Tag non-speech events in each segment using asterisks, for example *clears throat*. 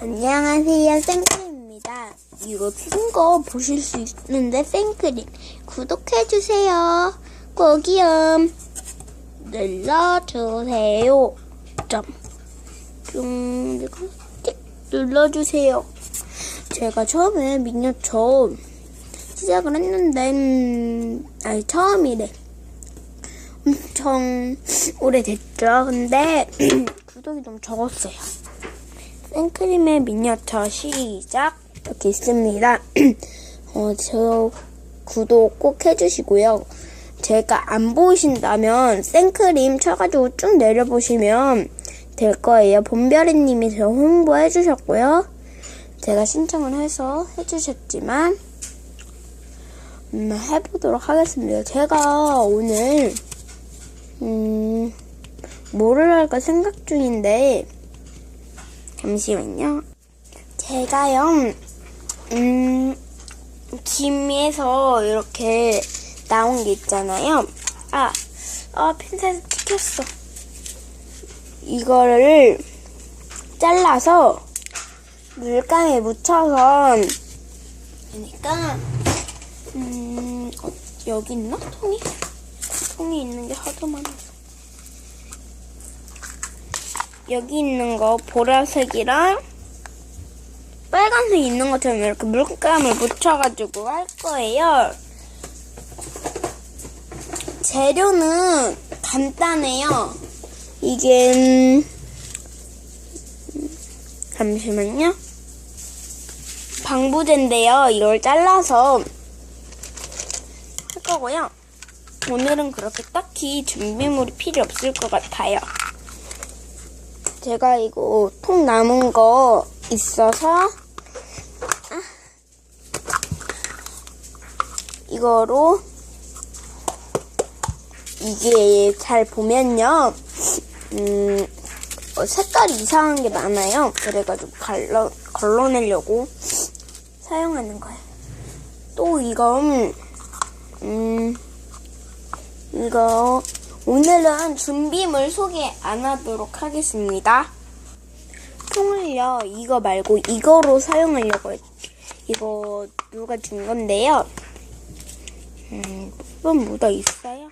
안녕하세요, 생크림입니다. 이거 큰거 보실 수 있는데 생크림 구독해주세요. 꼭이요. 눌러주세요. 점. 띡 눌러주세요. 제가 처음에 미니어처 시작을 했는데, 음, 아니, 처음이래. 엄청 오래됐죠. 근데 *clears throat* 구독이 너무 적었어요. 생크림의 미니어처 시작 이렇게 있습니다. *clears throat* 어, 저 구독 꼭 해주시고요. 제가 안 보이신다면 생크림 쳐가지고 쭉 내려보시면 될 거예요. 본별이님이 저 홍보해 주셨고요. 제가 신청을 해서 해주셨지만 음, 해보도록 하겠습니다. 제가 오늘 음, 뭐를 할까 생각 중인데 잠시만요. 제가요, 음, 김에서 이렇게 나온 게 있잖아요. 아, 아, 핀셋 찍혔어. 이거를 잘라서 물감에 묻혀서, 그러니까, 음, 어, 여기 있나? 통이? 통이 있는 게 하도 많아서. 여기 있는 거 보라색이랑 빨간색 있는 것처럼 이렇게 물감을 묻혀가지고 할 거예요. 재료는 간단해요. 이게 음, 잠시만요. 방부제인데요. 이걸 잘라서 할 거고요. 오늘은 그렇게 딱히 준비물이 필요 없을 것 같아요. 제가 이거 통 남은 거 있어서 아, 이거로 이게 잘 보면요 음 어, 색깔이 이상한 게 많아요. 그래가지고 걸러, 걸러내려고 사용하는 거예요. 또 이건 음 이거 오늘은 준비물 소개 안 하도록 하겠습니다. 통을요, 이거 말고 이거로 사용하려고 했 이거 누가 준 건데요. 음, 좀 묻어 있어요.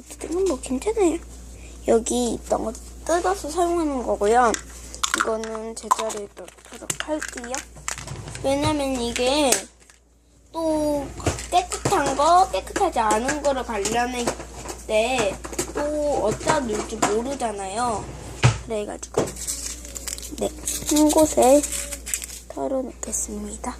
어쨌든 뭐 괜찮아요. 여기 있던 거 뜯어서 사용하는 거고요. 이거는 제자리에 넣도록 할게요. 왜냐면 이게 또 깨끗한 거, 깨끗하지 않은 거를 관련해 때 또 어디다 놓을지 모르잖아요. 그래가지고 네, 한 곳에 털어놓겠습니다.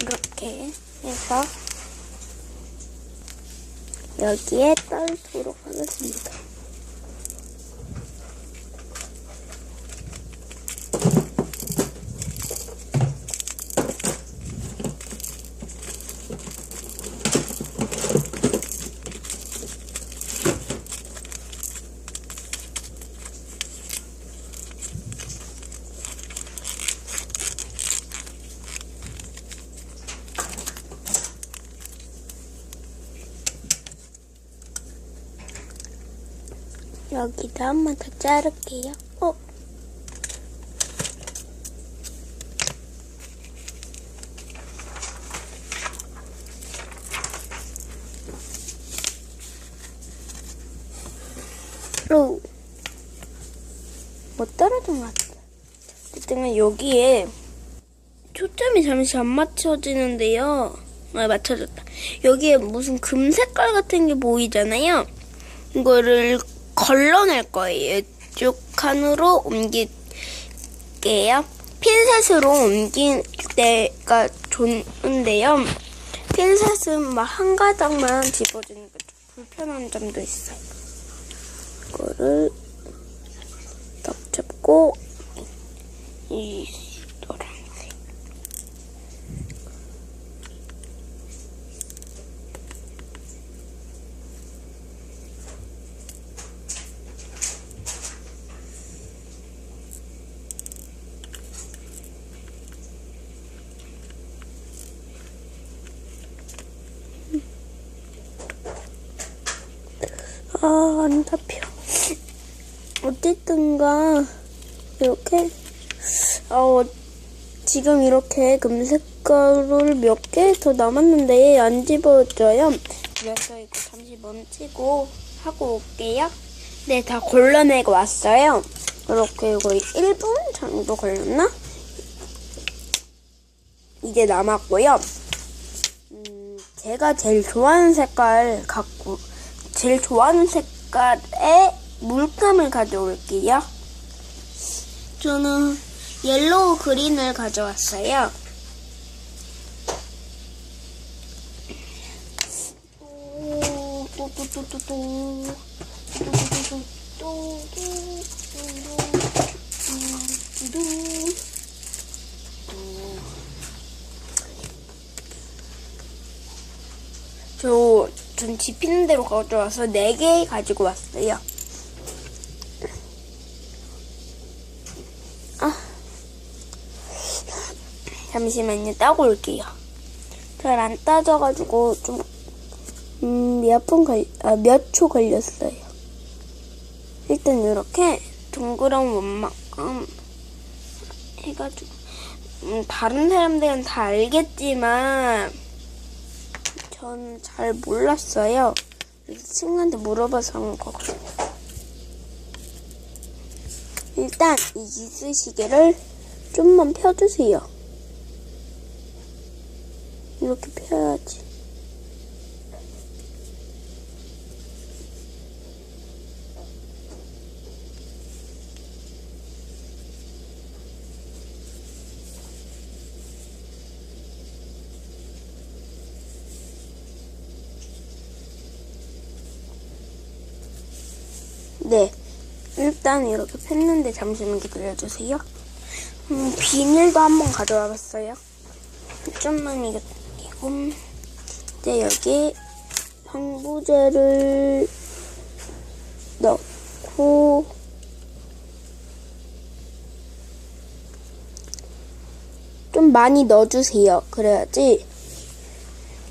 이렇게 해서 여기에 떨도록 하겠습니다. 여기다 한번 더 자를게요. 어? 오. 못 떨어진 것 같아. 어쨌든 여기에 초점이 잠시 안 맞춰지는데요. 아, 맞춰졌다. 여기에 무슨 금 색깔 같은 게 보이잖아요. 이거를 걸러낼 거예요. 이쪽 칸으로 옮길게요. 핀셋으로 옮길 때가 좋은데요. 핀셋은 막 한 가닥만 집어주는 게좀 불편한 점도 있어요. 이거를 딱 잡고 이 아, 안 잡혀. 어쨌든가, 이렇게, 어, 지금 이렇게 금색 가루를 몇 개 더 남았는데 안 집어져요. 그래서 이거 잠시 멈추고 하고 올게요. 네, 다 골라내고 왔어요. 이렇게 거의 1분 정도 걸렸나? 이제 남았고요. 음, 제가 제일 좋아하는 색깔 갖고, 제일 좋아하는 색깔의 물감을 가져올게요. 저는 옐로우 그린을 가져왔어요. 저, 전 집히는 대로 가져와서 4개 가지고 왔어요. 아. 잠시만요, 따고 올게요. 잘 안 따져가지고 좀, 음, 몇 분 걸, 아, 몇 초 걸렸어요. 일단 이렇게 동그란 원만큼 해가지고, 음, 다른 사람들은 다 알겠지만, 전 잘 몰랐어요. 친구한테 물어봐서 한 거거든요. 일단 이 이쑤시개를 좀만 펴주세요. 이렇게 펴야지. 네. 일단 이렇게 폈는데 잠시만 기다려주세요. 음, 비닐도 한번 가져와 봤어요. 좀만 이거, 이거. 이제 여기 방부제를 넣고, 좀 많이 넣어주세요. 그래야지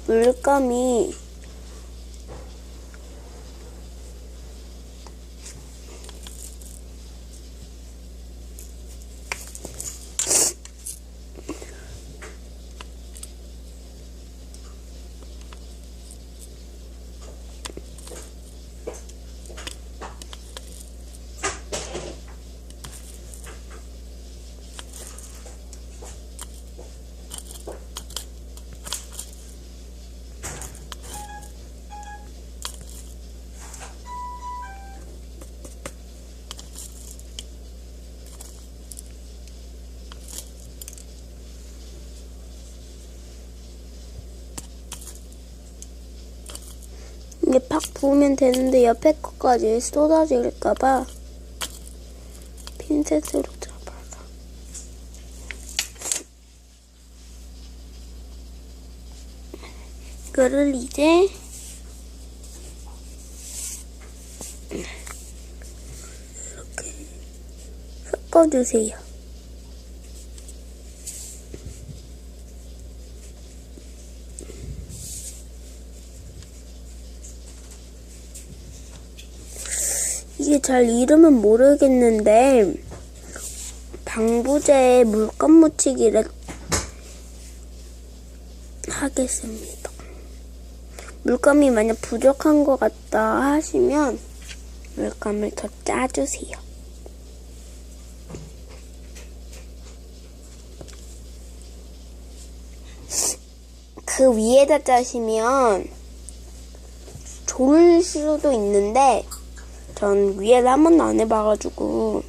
물감이 이게 팍 부으면 되는데 옆에 거까지 쏟아질까봐 핀셋으로 잡아서 이거를 이제 이렇게 섞어주세요. 이게 잘 이름은 모르겠는데 방부제에 물감 묻히기를 하겠습니다. 물감이 만약 부족한 것 같다 하시면 물감을 더 짜주세요. 그 위에다 짜시면 좋을 수도 있는데 전 위에다 한 번도 안 해봐가지고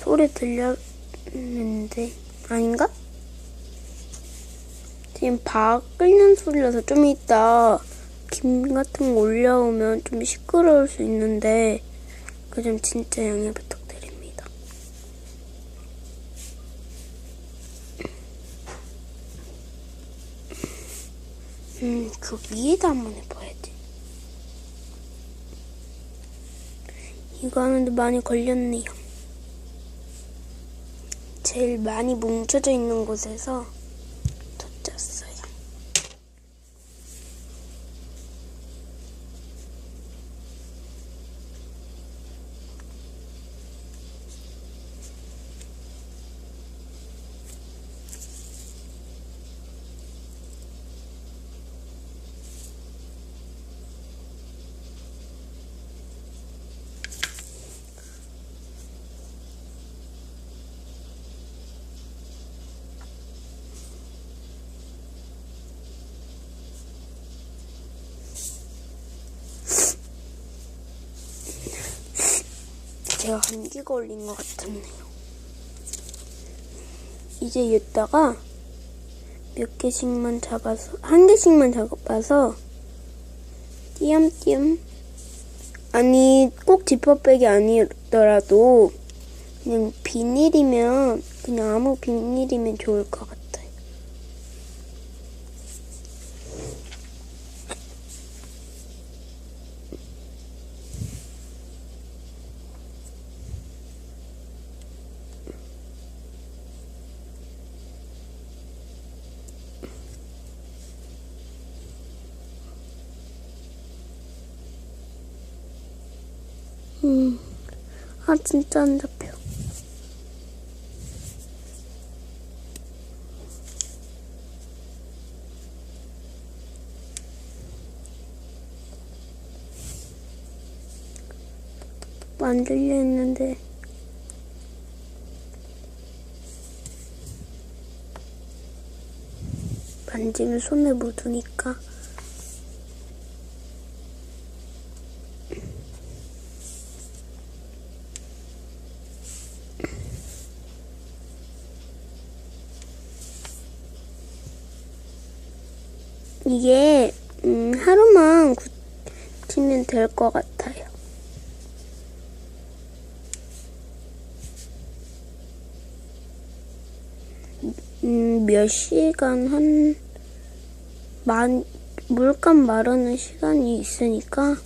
소리 들렸는데 아닌가? 지금 박 끓는 소리라서 좀 이따 김 같은 거 올라오면 좀 시끄러울 수 있는데 그 점 진짜 양해 부탁드립니다. 음, 그 위에다 한번 해봐야지. 이거 하는데 많이 걸렸네요. 제일 많이 뭉쳐져 있는 곳에서 덧짰어요. 제가 감기 걸린 것 같았네요. 이제 이따가 몇 개씩만 잡아서 한 개씩만 잡아서 띄엄띄엄 아니 꼭 지퍼백이 아니더라도 그냥 비닐이면 그냥 아무 비닐이면 좋을 것 같아요. 음, 아 진짜 안 잡혀. 만들려 했는데. 만지면 손에 묻으니까 이게 음, 하루만 굳히면 될 것 같아요. 음, 몇 시간 한 만, 물감 마르는 시간이 있으니까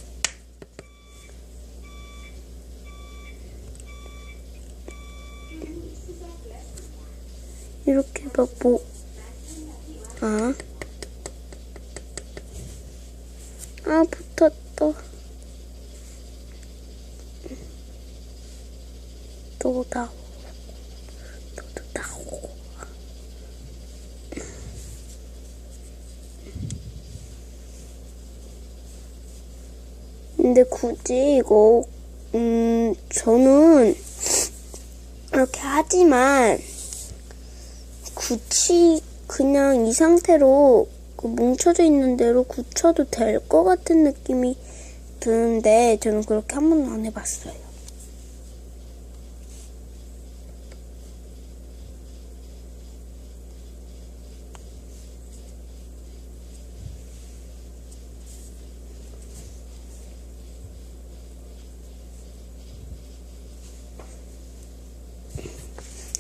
이렇게 막 뭐, 아. 아, 붙었다. 또 나오고, 또도 나오고. 근데 굳이 이거, 음, 저는 이렇게 하지만, 굳이 그냥 이 상태로 그 뭉쳐져 있는 대로 굳혀도 될 것 같은 느낌이 드는데 저는 그렇게 한 번도 안 해봤어요.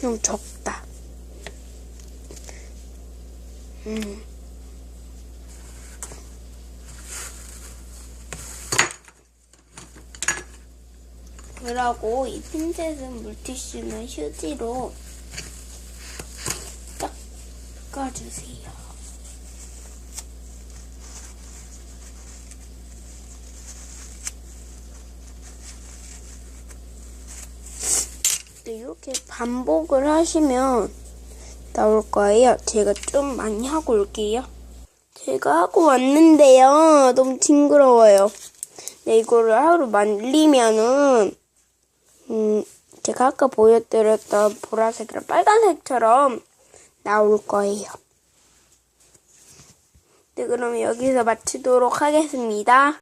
좀 적다. 음. 그러고 이 핀셋은 물티슈는 휴지로 닦아주세요. 네, 이렇게 반복을 하시면 나올 거예요. 제가 좀 많이 하고 올게요. 제가 하고 왔는데요. 너무 징그러워요. 네, 이거를 하루 말리면은, 음, 제가 아까 보여드렸던 보라색이랑 빨간색처럼 나올 거예요. 네, 그럼 여기서 마치도록 하겠습니다.